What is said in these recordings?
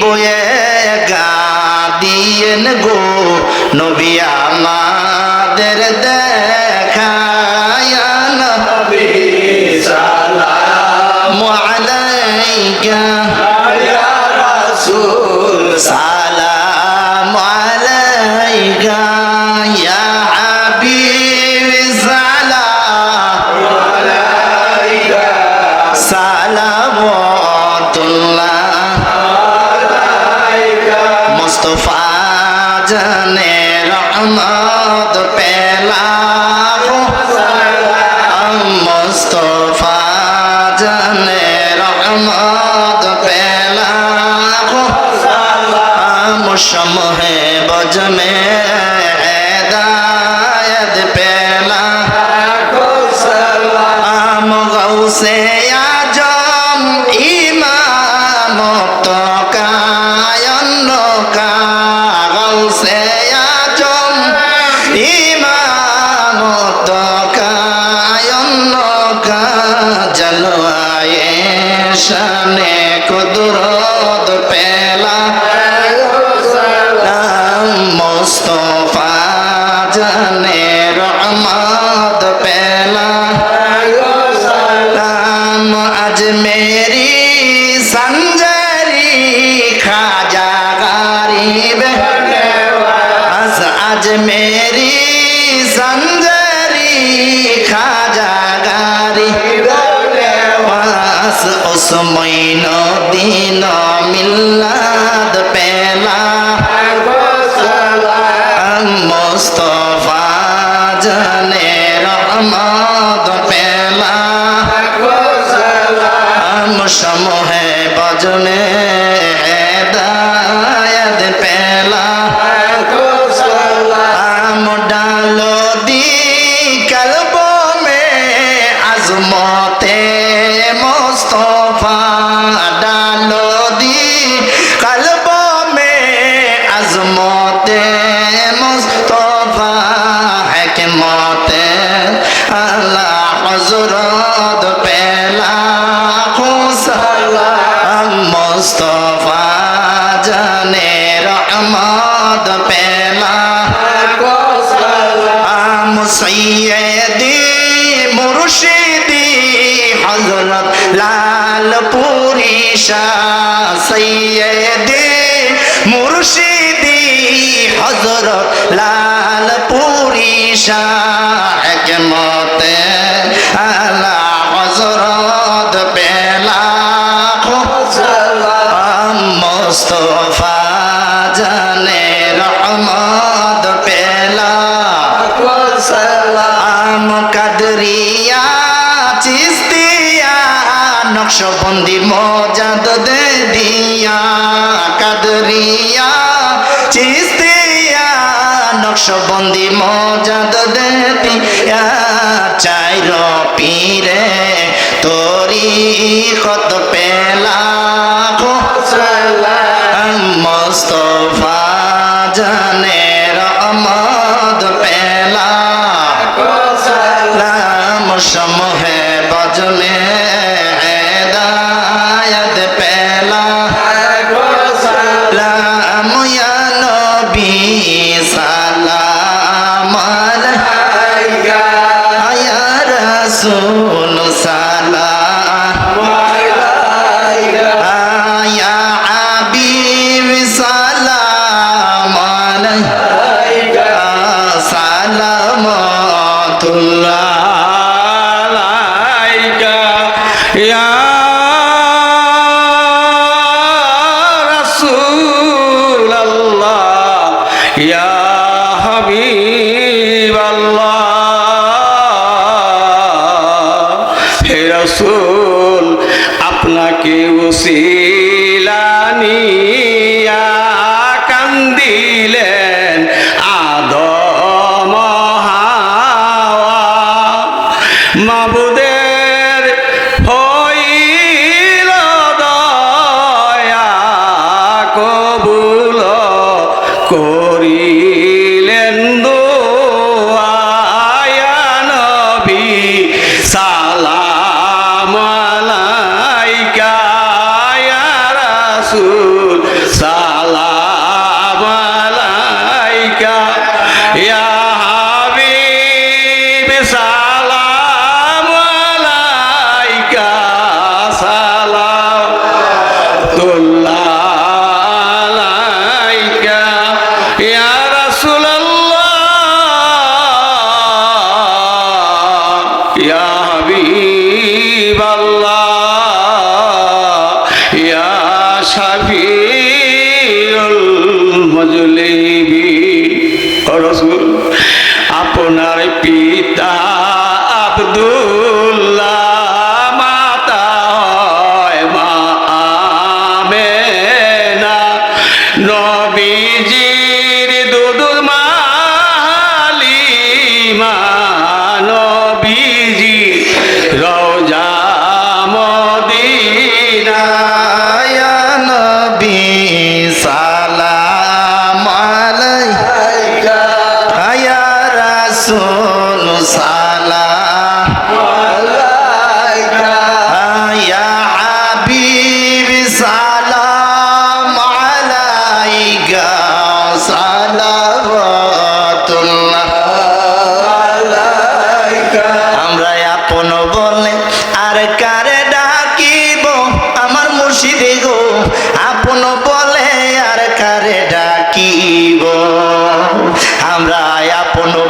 বয়ে গা দিয়েন গো নবী আমাদের দেখায়া নবী সালাম। আলাইকা ইয়া রাসূল সালাম আলাইকা। ইয়া হাবিব সালাম। সালামতুল্লাহ জানে রহমত পেলা মুস্তফা জানে রহমত পেলা মুসমহে বজমে হেদায়ত পেলা আম গৌসে শানে কুদরত পেলা মুস্তফা জানে রহমত পেলা নাম আজ মেরি সঞ্জরি খাজা গরিব। আজ আজ মেরি আজমতে মুস্তফা ডালো দি, কলব মে আজমতে মুস্তফা, হকমতে আল্লাহ হজরত পেলা খুসালাম মুস্তফা জানে রহমত পেলা আম সৈয়দি মুর্শিদি হজরত লাল পুরি শাহ। মতে আলা নকশবন্দি মজাদ দে দিয়া কাদরিয়া চিস্তিয়া। নকশবন্দি মজাদ দে দিয়া চাইর পীরে তোরি কত পেলা মুস্তফা Gracias. আল্লাহ হাবিব আল্লাহ হে রাসূল আপনাকে উসিলা নিয়ে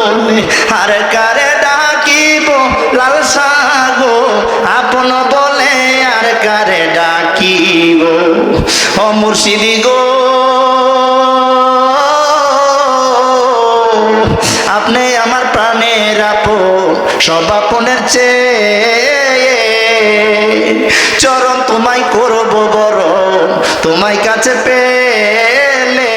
বলে আর কারে ডাকিব, লাল সাগো আপন বলে আর কারে ডাকিব? ও মুর্শিদি গো, আপনি আমার প্রাণের আপন, সব আপনের চেয়ে চরণ তোমায় করব বড় তোমায় কাছে পেলে